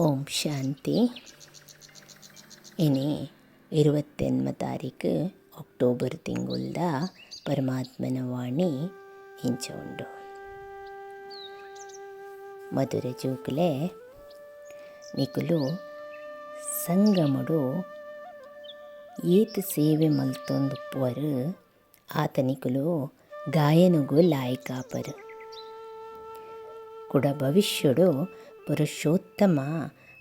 ಓಂ ಶಾಂತಿ. ಇನಿ ಇರುವತ್ತೆನ್ಮ ತಾರೀಕು ಅಕ್ಟೋಬರ್ ತಿಂಗಳದ ಪರಮಾತ್ಮನ ವಾಣಿ ಇಂಚ ಉಂಡು ಮಧುರ ಜೂಕಲೆ, ನಿಕುಲು ಸಂಗಮಡು ಏತು ಸೇವೆ ಮಲ್ತೊಂದುಪ್ಪರು ಆತನಿಕುಲು ಗಾಯನಗೂ ಲಾಯಕಾಪರು ಕೂಡ ಭವಿಷ್ಯಡು ಪುರುಷೋತ್ತಮ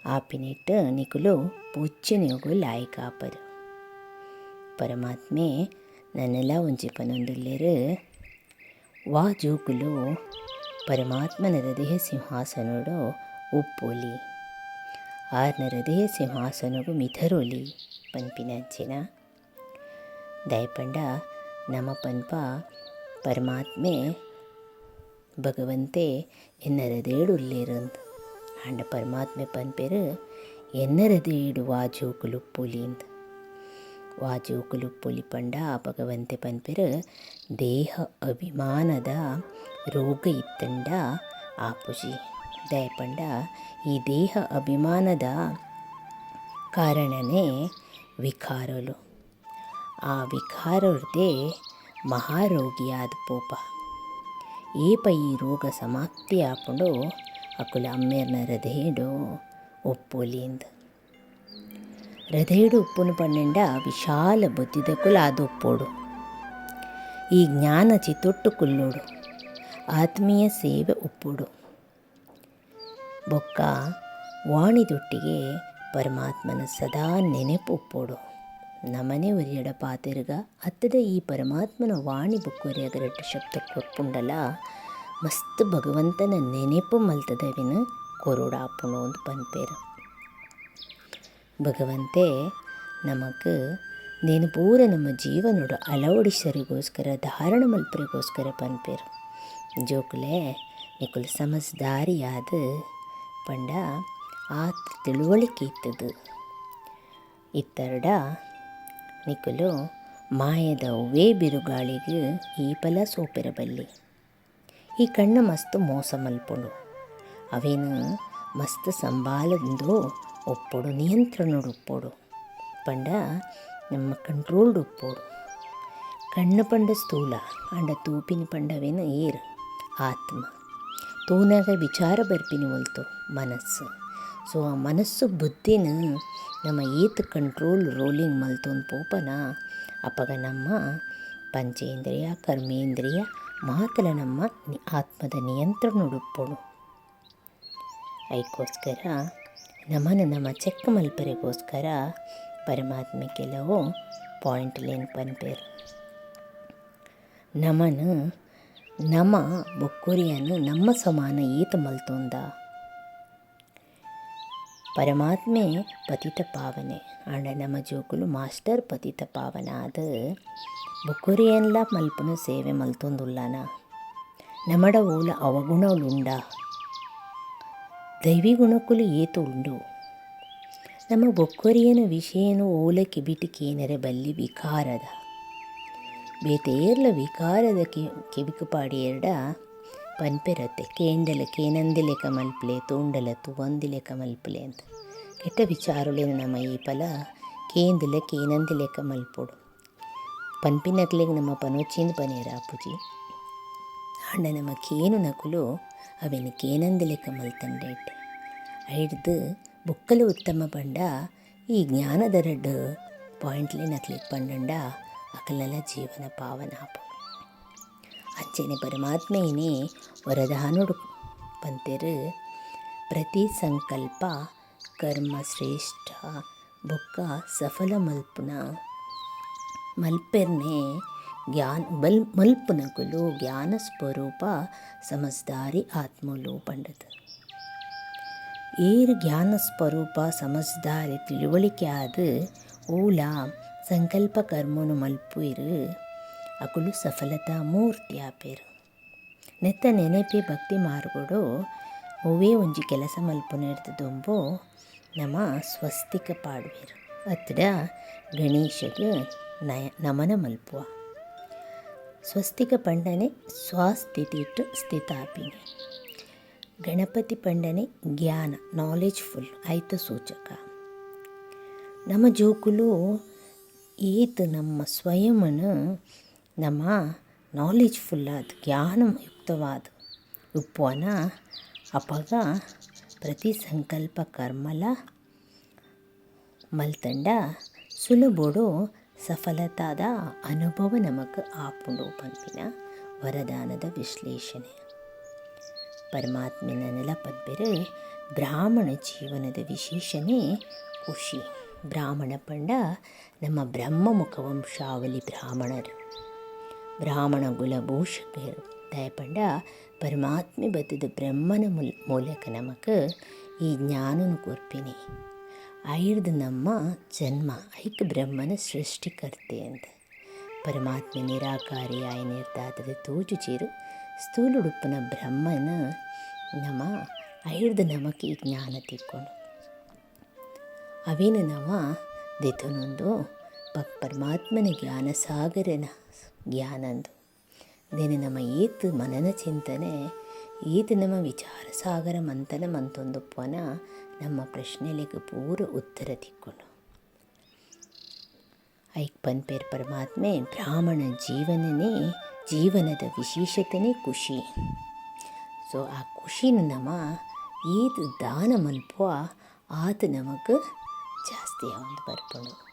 ಆಪಿನಿಟ್ಟು ನಿಕುಲು ಪೂಜ್ಯನಿಗೂ ಲಾಯ್ಕಾಪರು ಪರಮಾತ್ಮೆ, ನನ್ನೆಲ್ಲ ಒಂಜಿ ಪನೊಂದುಲ್ಲೆರು ವಾ ಜೂಕುಲು ಪರಮಾತ್ಮನ ಹೃದಯ ಸಿಂಹಾಸನಡು ಉಪ್ಪೊಲಿ. ಆರ್ನ ಹೃದಯ ಸಿಂಹಾಸನಗು ಮಿಥರೊಲಿ ಪನ್ಪಿನಂಚಿನ ದಯಪಂಡ ನಮ ಪನ್ಪ, ಪರಮಾತ್ಮೆ, ಭಗವಂತೆ ಎನ್ನರದೇಡು ಉಲ್ಲೇರಂದು ಅಂಡ ಪರಮಾತ್ಮೆ ಪನ್ಪೆರು ಎನ್ನರದೇಡು ವಾಜೂಕುಲು ಪುಲಿಂದು ವಾಜೋಕುಲು ಪುಲಿ ಪಂಡ ಭಗವಂತೆ ಪನ್ಪೆರು, ದೇಹ ಅಭಿಮಾನದ ರೋಗ ಇತ್ತಂಡ ಆಪುಜಿ. ದಯಪಂಡ ಈ ದೇಹ ಅಭಿಮಾನದ ಕಾರಣನೇ ವಿಕಾರಲು. ಆ ವಿಕಾರದೇ ಮಹಾರೋಗಿಯಾದ ಪೋಪ. ಏಪ ಈ ರೋಗ ಸಮಾಪ್ತಿ ಆಪುಂಡು ಅಕುಲ ಅಮ್ಮೇರ್ನ ಹೃದಯಡು ಒಪ್ಪೊಲಿಂದು ಹೃದಯಡು ಉಪ್ಪುನು ಪನ್ನೆಂಡ ವಿಶಾಲ ಬುದ್ಧಿದಕುಲು ಅದು ಉಪ್ಪೋಡು ಈ ಜ್ಞಾನ ಚಿತ್ತೊಟ್ಟು ಕುಲ್ಲೋಡು, ಆತ್ಮೀಯ ಸೇವೆ ಉಪ್ಪುಡು ಬೊಕ್ಕ ವಾಣಿದೊಟ್ಟಿಗೆ ಪರಮಾತ್ಮನ ಸದಾ ನೆನೆಪು ಉಪ್ಪೋಡು ನಮನೆ ಒರಿಯಡ ಪಾತಿರ್ಗ ಅತ್ತದ ಈ ಪರಮಾತ್ಮನ ವಾಣಿ ಬುಕ್ಕೊರಿಯಗರಟ್ಟು ಶಬ್ದ ಕೊಪ್ಪುಂಡಲ ಮಸ್ತ್ ಭಗವಂತನ ನೆನೆಪು ಮಲ್ತದವಿನ ಕೊರುಡಾಪುಣು ಒಂದು ಪನ್ಪೇರು. ಭಗವಂತೆ ನಮಗೆ ನೇನು ಪೂರ ನಮ್ಮ ಜೀವನೋಡು ಅಳವಡಿಸರಿಗೋಸ್ಕರ, ಧಾರಣ ಮಲ್ಪರಿಗೋಸ್ಕರ ಪನ್ಪೇರು. ಜೋಕುಲೆ, ನಿಕುಲು ಸಮಜ್ದಾರಿಯಾದ ಪಂಡ ಆತ ತಿಳುವಳಿಕೆ ಇತ್ತದು. ಇತ್ತರ್ಡ, ನಿಕುಲು ಮಾಯದ ಒವೇ ಬಿರುಗಾಳಿಗೆ ಈ ಫಲ ಸೋಪಿರಬಲ್ಲಿ. ಈ ಕಣ್ಣು ಮಸ್ತ್ ಮೋಸ ಮಲ್ಪೊಡು ಅವೇನು ಮಸ್ತ್ ಸಂಭಾಲದಿಂದು ಒಪ್ಪೋಡು ನಿಯಂತ್ರಣಡು ಒಪ್ಪೋಡು ಪಂಡ ನಮ್ಮ ಕಂಟ್ರೋಲ್ಡ್ ಒಪ್ಪೋಡು ಕಣ್ಣು ಪಂಡ ಸ್ಥೂಲ, ಅಂಡ ತೂಪಿನ ಪಂಡವೇನು ಏರ್, ಆತ್ಮ. ತೂನಾಗ ವಿಚಾರ ಬರ್ಪಿನ ಒಲ್ತು ಮನಸ್ಸು. ಸೊ ಆ ಮನಸ್ಸು ಬುದ್ಧಿನ ನಮ್ಮ ಏತ್ ಕಂಟ್ರೋಲ್ ರೋಲಿಂಗ್ ಮಲ್ತೊಂದು ಪೋಪನ, ಅಪಗ ನಮ್ಮ ಪಂಚೇಂದ್ರಿಯ, ಕರ್ಮೇಂದ್ರಿಯ ಮಾತಲ ನಮ್ಮ ಆತ್ಮದ ನಿಯಂತ್ರಣ ಉಡುಪ್ಪೋಡು ಐಕೋಸ್ಕರ ನಮನ ನಮ್ಮ ಚೆಕ್ಕ ಮಲ್ಪರಿಗೋಸ್ಕರ ಪರಮಾತ್ಮೆ ಕೆಲವು ಪಾಯಿಂಟ್ಲೇನು ಪನ್ಪೇರು. ನಮನ ನಮ ಬೊಕ್ಕುರಿಯನ್ನು ನಮ್ಮ ಸಮಾನ ಈತ ಮಲ್ತೊಂದ. ಪರಮಾತ್ಮೆ ಪತಿತ ಪಾವನೆ. ಆಂಡ ನಮ್ಮ ಜೋಕುಲು ಮಾಸ್ಟರ್ ಪತಿತ ಪಾವನ ಆದ ಬೊಕ್ಕುರಿಯನ್ಲ ಮಲ್ಪನು ಸೇವೆ ಮಲ್ತೊಂದುಲ್ಲನ. ನಮಡ ಓಲ ಅವಗುಣವುಳುಂಡ ದೈವಿ ಗುಣಕ್ಕುಲು ಏತು ಉಂಡು ನಮ್ಮ ಬೊಕ್ಕುರಿಯನ ವಿಷಯನು ಓಲ ಕಿಬಿಟಿಕೇನರೆ ಬಲ್ಲಿ ವಿಕಾರದ. ಬೇತೆಯರ್ಲ ವಿಕಾರದ ಕಿ ಕಿವಿಕುಪಾಡಿ ಎರಡ ಪನ್ಪೆರತ್ತೆ ಕೇಂಡಲ ಕೇನಂದಿಲೆ ಕಮಲ್ಪಲೆ ತೂಂಡಲ ತುವಂದಿಲೆ ಕಮಲ್ಪಲೆ ಅಂತ ಕೆಟ್ಟ ವಿಚಾರುಲೇನು ನಮ್ಮ ಈ ಫಲ ಕೇಂದಿಲೆ ಕೇನಂದಿಲೆ ಕಮಲ್ಪೊಡು ಪನ್ಪಿನಕ್ಲೆಗ್ ನಮ್ಮ ಪನೋಚಿಂದ ಪನೇರ ಅಪ್ಪುಜಿ ಅಂಡ ನಮ್ಮ ಕೇನು ನಕುಲು ಅವೆನು ಕೇನಂದಿಲೆ ಕಮಲ್ತಂಡೇಟ್ ಐಡ್ದು ಬುಕ್ಕಲು ಉತ್ತಮ ಪಂಡ ಈ ಜ್ಞಾನದ ರಡ್ಡು ಪಾಯಿಂಟ್ಲೆ ನಕ್ಲಿಗೆ ಪಂಡಂಡ ಅಕಲೆಲ್ಲ ಜೀವನ ಪಾವನ ಅಂಚೆನೆ ಪರಮಾತ್ಮೆಯೇ ವರದಾನುಡು ಪಂತೆರು ಪ್ರತಿ ಸಂಕಲ್ಪ ಕರ್ಮ ಶ್ರೇಷ್ಠ ಬೊಕ್ಕ ಸಫಲ ಮಲ್ಪುನ. ಮಲ್ಪೆರ್ನೆ ಜ್ಞಾನ ಬಲ್ ಮಲ್ಪುನಗುಲು ಜ್ಞಾನ ಸ್ವರೂಪ ಸಮಜ್ದಾರಿ ಆತ್ಮಲು ಪಂಡದು ಏರು ಜ್ಞಾನ ಸ್ವರೂಪ ಸಮಜ್ದಾರಿ ತಿಳುವಳಿಕೆ ಆದ ಓಲ ಸಂಕಲ್ಪ ಕರ್ಮನು ಮಲ್ಪುಯಿರು ಅಕುಲು ಸಫಲತಾ ಮೂರ್ತಿ ಆಪೇರು ನೆತ್ತ ನೆನಪಿ ಭಕ್ತಿ ಮಾರ್ಗೊಡು ಒವೇ ಒಂಜಿ ಕೆಲಸ ಮಲ್ಪುನೆಡ್ದು ದುಂಬು, ನಮ ಸ್ವಸ್ತಿಕ ಪಾಡ್ವೇರು. ಅತ್ತಡ ಗಣೇಶಗೆ ನಯ, ನಮನ ಮಲ್ಪುವ. ಸ್ವಸ್ತಿಕ ಪಂಡನೆ ಸ್ವಸ್ಥಿತಿ ಇಟ್ಟು ಸ್ಥಿತಾಪಿನಿ ಗಣಪತಿ ಪಂಡನೆ ಜ್ಞಾನ ನಾಲೆಜ್ಫುಲ್ ಐತ ಸೂಚಕ. ನಮ್ಮ ಜೋಕುಲು ಏತು ನಮ್ಮ ಸ್ವಯಂನ ನಮ್ಮ ನಾಲೆಜ್ಫುಲ್ ಆದ ಜ್ಞಾನಯುಕ್ತವಾದ ಉಪ್ಪುವನ ಅಪಗ ಪ್ರತಿ ಸಂಕಲ್ಪ ಕರ್ಮಲ, ಮಲ್ತಂಡ, ಸುಲಭೋಡು, ಸಫಲತಾದ ಅನುಭವ ನಮಗೆ ಆಪುಂಡು ಪಂಪಿನ ವರದಾನದ ವಿಶ್ಲೇಷಣೆ. ಪರಮಾತ್ಮನ ನೆಲಪದ್ಬೆರೆ ಬ್ರಾಹ್ಮಣ ಜೀವನದ ವಿಶೇಷಣೆ ಖುಷಿ. ಬ್ರಾಹ್ಮಣ ಪಂಡ ನಮ್ಮ ಬ್ರಹ್ಮ ಮುಖವಂಶಾವಲಿ ಬ್ರಾಹ್ಮಣರು. ಬ್ರಾಹ್ಮಣ ಕುಲಭೂಷಕರು ದಯಪಂಡ ಪರಮಾತ್ಮೆ ಬತ್ತದ ಬ್ರಹ್ಮನ ಮುಲ್, ಮೂಲಕ ನಮಕ್ ಈ ಜ್ಞಾನನು ಕೊರ್ಪಿನಿ. ಐರ್ದು ನಮ್ಮ ಜನ್ಮ, ಐಕ್ ಬ್ರಹ್ಮನ ಸೃಷ್ಟಿಕರ್ತೆ ಅಂತ ಪರಮಾತ್ಮೆ ನಿರಾಕಾರಿ ಆಯ ನಿರ್ಧಾರದ ತೋಜುಚೇರು ಸ್ಥೂಲುಡುಪ್ಪನ ಬ್ರಹ್ಮನ ನಮ ಐರ್ದು ನಮಕ್ ಈ ಜ್ಞಾನ ತಿಕ್ಕೊಂಡು. ಅವೇನು ನವ ದೆತನೊಂದು ಪರಮಾತ್ಮನ ಜ್ಞಾನ ಸಾಗರನ ಜ್ಞಾನಂದು. ದೇನೆ ನಮ್ಮ ಏತು ಮನನ ಚಿಂತನೆ, ಏತು ನಮ್ಮ ವಿಚಾರ ಸಾಗರ ಮಂಥನ ಮಂತೊಂದು ಪೊನ ನಮ್ಮ ಪ್ರಶ್ನೆಲೆಗೆ ಪೂರ ಉತ್ತರ ತಿಕ್ಕೊಂಡು ಐಕ್ ಪನ್ಪೇರ್ ಪರಮಾತ್ಮೆ, ಬ್ರಾಹ್ಮಣ ಜೀವನನೇ, ಜೀವನದ ವಿಶೇಷತೆನೇ ಖುಷಿ. ಸೊ ಆ ಖುಷಿನ ನಮ್ಮ ಏത് ದಾನ ಮಲ್ಪುವ ಆತ ನಮಗೆ ಜಾಸ್ತಿ ಒಂದು ಬರ್ಪುಂಡು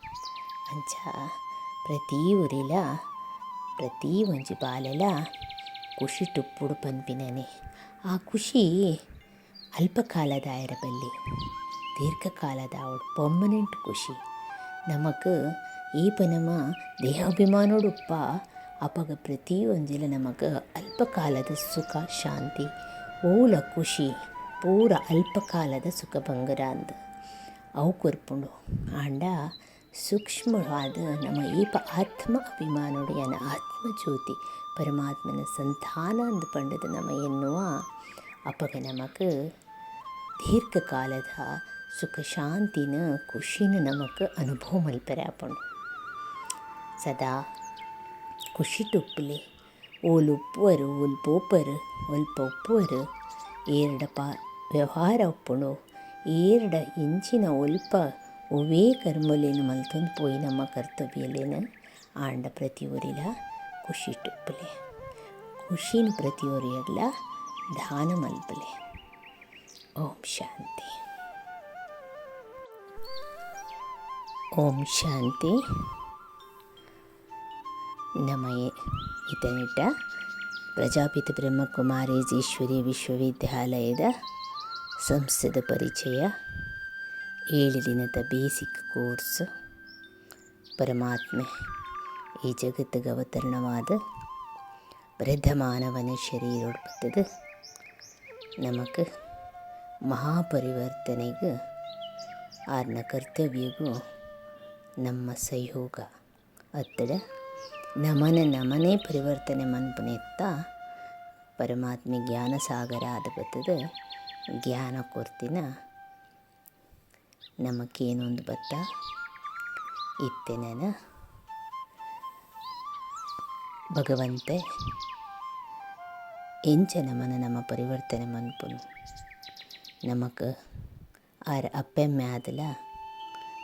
ಅಂಚ ಪ್ರತಿ ಊರಿಲ ಪ್ರತಿ ಒಂಜಿ ಬಾಲೆಲ ಖುಷಿ ಟುಪ್ಪುಡು ಪನ್ಪಿನನೆ. ಆ ಖುಷಿ ಅಲ್ಪಕಾಲದ ಬಲ್ಲಿ ದೀರ್ಘಕಾಲದ ಅವಳು ಪರ್ಮನೆಂಟ್ ಖುಷಿ ನಮಕ್ ಪನಮ ನಮ್ಮ ದೇಹಾಭಿಮಾನೋಡುಪ್ಪ. ಅಪಗ ಪ್ರತಿ ಒಂಜಿಲ ನಮಗ ಅಲ್ಪಕಾಲದ ಸುಖ, ಶಾಂತಿ. ಓಲ ಖುಷಿ ಪೂರ ಅಲ್ಪಕಾಲದ ಸುಖ ಭಂಗರ ಅಂದ ಅವು ಕೊರ್ಪುಂಡು. ಆಂಡ ಸೂಕ್ಷ್ಮವಾದ ನಮ್ಮ ಈಪ ಆತ್ಮ ಅಭಿಮಾನೋಡು ಯನ ಆತ್ಮಜ್ಯೋತಿ ಪರಮಾತ್ಮನ ಸಂತಾನ ಅಂದು ಪಂಡದ ನಮ್ಮ ಎನ್ನುವ ಅಪಗ ನಮಕ್ ದೀರ್ಘಕಾಲದ ಸುಖ ಶಾಂತಿನ ಖುಷಿನ ನಮಕ್ ಅನುಭವ ಮಲ್ಪರೆ ಆಪುಂಡು ಸದಾ ಖುಷಿ ಟುಪ್ಪಲೆ ಓಲ್ ಉಪ್ಪುವರು ಓಲ್ ಪೋಪರು ಒಲ್ಪ ಉಪ್ಪುವರು ಏರಡ ಪ ವ್ಯವಹಾರ ಉಪ್ಪುಂಡು ಏರಡ ಇಂಚಿನ ಒಲ್ಪ ಕರ್ಮಲೇನು ಮಲ್ತೊಂದು ಪೋಯಿ ನಮ್ಮ ಕರ್ತವ್ಯಲೇನು ಆಂಡ ಪ್ರತಿ ಊರಿಲ ಖುಷಿ ಟುಪ್ಪಲೆ ಖುಷಿನ ಪ್ರತಿ ಊರಿಯಗ್ಲ ದಾನ ಮಲ್ಪಲೆ ಓಂ ಶಾಂತಿ. ಓಂ ಶಾಂತಿ. ನಮಯೇ ಇತನಿಟ್ಟ ಪ್ರಜಾಪಿತ ಬ್ರಹ್ಮಕುಮಾರೇಜೀಶ್ವರಿ ವಿಶ್ವವಿದ್ಯಾಲಯದ ಸಂಸ್ಥೆದ ಪರಿಚಯ ಏಳು ದಿನದ ಬೇಸಿಕ್ ಕೋರ್ಸ್ ಪರಮಾತ್ಮೆ ಈ ಜಗತ್ತಿಗೆ ಅವತರಣವಾದ ವೃದ್ಧ ಮಾನವನ ಶರೀರ ಉಡ್ಪತ್ತದ ನಮಕ್ ಮಹಾಪರಿವರ್ತನೆಗೆ ಆರ್ನ ಕರ್ತವ್ಯಗೂ ನಮ್ಮ ಸಹಯೋಗ ಅತ್ತಡ ನಮನ ನಮನೆ ಪರಿವರ್ತನೆ ಮನ್ಪುನೆತ್ತ ಪರಮಾತ್ಮೆ ಜ್ಞಾನ ಸಾಗರ ಆದ ಬತ್ತದ ಜ್ಞಾನ ಕೊರ್ತಿನ ನಮಗೇನೊಂದು ಬತ್ತ ಇತ್ತೇನೇನ? ಭಗವಂತೆ ಎಂಚ ನಮನ ನಮ್ಮ ಪರಿವರ್ತನೆ ಮನ್ಪುನು. ನಮಕ್ ಆರ ಅಪ್ಪೆಮ್ಮೆ ಆದಲ,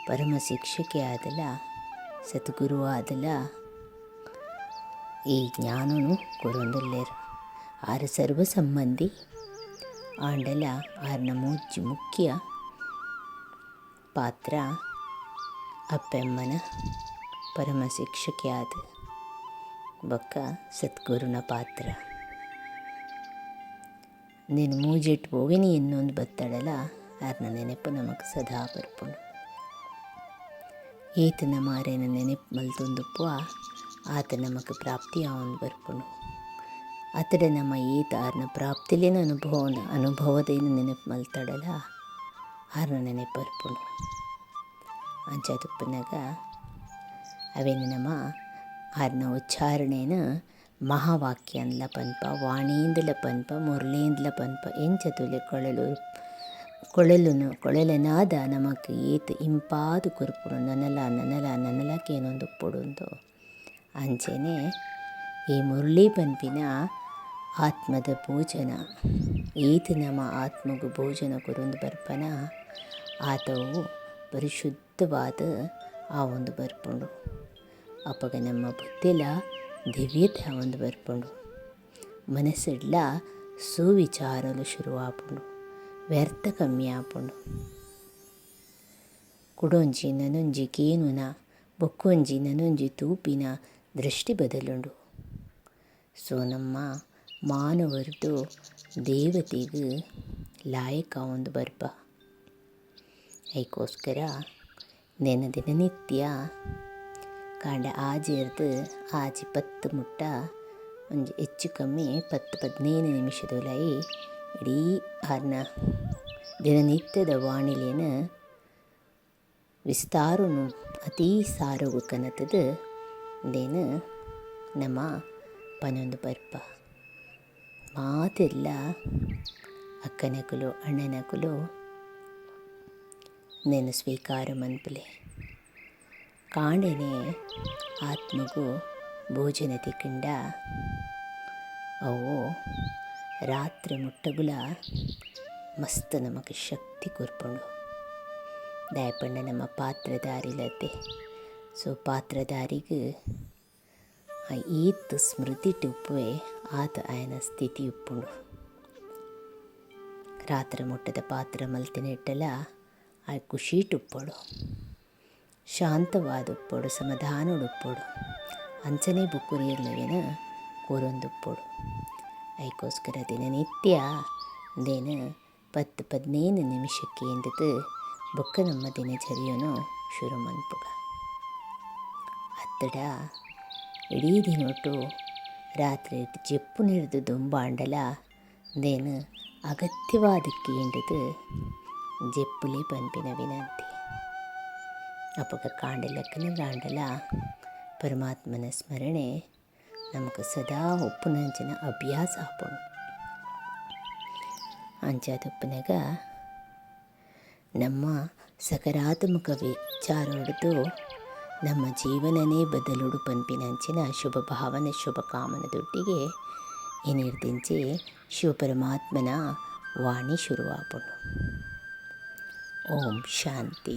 ಪರಮ ಶಿಕ್ಷಕಿ ಆದಲ, ಸದ್ಗುರು ಆದಲ, ಈ ಜ್ಞಾನನು ಕೊರೊಂದುಲ್ಲೇರು. ಆರು ಸರ್ವ ಸಂಬಂಧಿ ಆಂಡಲ, ಆರ್ನ ಮೂಜಿ ಮುಖ್ಯ. ಪಾತ್ರ ಅಪ್ಪೆಮ್ಮನ ಪರಮ ಶಿಕ್ಷಕಿಯಾದ ಬೊಕ್ಕ ಸದ್ಗುರುನ ಪಾತ್ರ. ನೀನು ಮೂಜೆಟ್ಟು ಹೋಗಿನಿ ಇನ್ನೊಂದು ಅದನ್ನ ನೆನಪು ನಮಗೆ ಸದಾ ಬರ್ಪಣ ಈತನ ಮಾರೇನ ನೆನಪು ಮಲ್ತೊಂದುಪ್ಪುವ ಆತ ನಮಗೆ ಪ್ರಾಪ್ತಿ ಅವನು ಬರ್ಪುನು. ಅತಡ ನಮ್ಮ ಈತ ಆರ್ನ ಪ್ರಾಪ್ತಿಲಿನ ಅನುಭವನ ಅನುಭವದೇನು ನೆನಪು ಮಲ್ತಡಲ ಆರ್ನ ಬರ್ಪುಂಡು. ಅಂಚಾದುಪ್ಪನಾಗ ಅವೇನು ನಮ್ಮ ಆರ್ನ ಉಚ್ಚಾರಣೆನ ಮಹಾವಾಕ್ಯ ಅಂದ್ಲ ಪನ್ಪ, ವಾಣಿಯಿಂದಲ ಪನ್ಪ, ಮುರಳಿಯಿಂದಲ ಪನ್ಪ ಎಂಚತುಲೆ ಕೊಳಲು, ಕೊಳಲುನು, ಕೊಳಲನಾದ ನಮಕ್ ಏತ್ ಇಂಪಾದು ಕುರುಪುಡು, ನನಲ ನನಲ ನನಲಕ್ಕೇನೊಂದು ಪುಡುಂದು ಅಂಚೆನೆ ಈ ಮುರಳಿ ಪನ್ಪಿನ ಆತ್ಮದ ಭೋಜನ, ಏತ್ ನಮ್ಮ ಆತ್ಮಗೂ ಭೋಜನ ಕೊರೊಂದು ಬರ್ಪನ ಆತವು ಪರಿಶುದ್ಧವಾದ ಆ ಒಂದು ಬರ್ಪುಂಡು. ಅಪ್ಪಗ ನಮ್ಮ ಬುದ್ಧಿಲ ದಿವ್ಯತೆ ಆ ಒಂದು ಬರ್ಪುಂಡು. ಮನಸ್ಸಿಡ್ಲ ಸುವಿಚಾರಲು ಶುರುವಾಪುಂಡು. ವ್ಯರ್ಥ ಕಮ್ಮಿ ಆಪುಂಡು. ಕುಡೊಂಜಿ ನನೊಂಜಿ ಕೇನುನ, ಬೊಕ್ಕೊಂಜಿ ನನೊಂಜಿ ತೂಪಿನ ದೃಷ್ಟಿ ಬದಲುಂಡು. ಸೊ ನಮ್ಮ ಮಾನವರದು ದೇವತೆಗ್ ಲಾಯಕ ಒಂದು ಬರ್ಪ. ಐಕೋಸ್ಕರ ದಿನ ದಿನನಿತ್ಯ ಕಾಂಡ ಆಜೆರ್ದು ಆಜಿ ಪತ್ತು ಮುಟ್ಟ ಒಂಜಿ ಹೆಚ್ಚು ಕಮ್ಮಿ ಪತ್ತು ಪದಿನೈದು ನಿಮಿಷದೊಲೈ ಇಡೀ ಆರ್ನ ದಿನನಿತ್ಯದ ವಾಣಿಲೆನ ವಿಸ್ತಾರನು ಅತೀ ಸಾರೋಗು ಕನತದ ದೇನು ನಮ್ಮ ಪನೊಂದು ಪರ್ಪ ಮಾತೆಲ್ಲ ಅಕ್ಕನಕುಲು ಅಣ್ಣನಕುಲು నేను ಸ್ವೀಕಾರ ಮನ್ಪುಲೆ. ಕಾಂಡೆನೆ ಆತ್ಮಗೂ ಭೋಜನ ತಿಕ್ಕಿಂಡ ಅವು ರಾತ್ರಿ ಮುಟ್ಟಗುಲ ಮಸ್ತ್ ನಮಗೆ ಶಕ್ತಿ ಕೊರ್ಪಣು ದಾಯಪಂಡ ನಮ್ಮ ಪಾತ್ರಧಾರಿಲತೆ. ಸೊ ಪಾತ್ರಧಾರಿಗೆ ಈತ್ ಸ್ಮೃತಿ ಟುಪ್ಪುವೆ ಆತ ಆಯನ ಸ್ಥಿತಿ ಉಪ್ಪುಂಡು. ರಾತ್ರಿ ಮುಟ್ಟದ ಪಾತ್ರ ಮಲ್ತಿನ ಖುಷಿ ಟುಪ್ಪೊಡು ಶಾಂತವಾದ ಉಪ್ಪೊಡು ಅಂಚನೆ ಬುಕ್ಕುರಿಯರ್ಲವೇನ ಕೂರೊಂದುಪ್ಪೊಡು. ಐಕೋಸ್ಕರ ದಿನನಿತ್ಯ ದಿನ ಪತ್ತು ಪದಿನೈದು ನಿಮಿಷಕ್ಕೆ ಎಂದದು ಬುಕ್ಕ ನಮ್ಮ ದಿನಚರಿಯನ್ನು ಶುರು ಮನ್ಪುಗ ಅತ್ತಡ, ಇಡೀ ದಿನೊಟ್ಟು ರಾತ್ರಿ ಜಪ್ಪು ನಿಡ್ದು ದುಂಬಾಂಡಲ, ದೇನು ಅಗತ್ಯವಾದಕ್ಕೆ ಎಂಡದು ಜೆಪ್ಪುಲೆ ಪನ್ಪಿನ ವಿನಂತಿ ಅಪಗ ಕಾಂಡಲಕ್ಕನ ಗಾಂಡಲ ಪರಮಾತ್ಮನ ಸ್ಮರಣೆ ನಮಗೆ ಸದಾ ಉಪ್ಪುನಂಚಿನ ಅಭ್ಯಾಸ ಆಪಣ ಅಂಚಾದಪ್ಪನಾಗ ನಮ್ಮ ಸಕಾರಾತ್ಮಕ ವಿಚಾರ ಹೊಡೆದು ನಮ್ಮ ಜೀವನನೇ ಬದಲುಡು ಪನ್ಪಿನಂಚಿನ ಶುಭ ಭಾವನೆ ಶುಭ ಕಾಮನದೊಟ್ಟಿಗೆ ಏನಿರ್ದಿಂಚಿ ಶಿವಪರಮಾತ್ಮನ ವಾಣಿ ಶುರುವಾಪುಂಡು ಓಂ ಶಾಂತಿ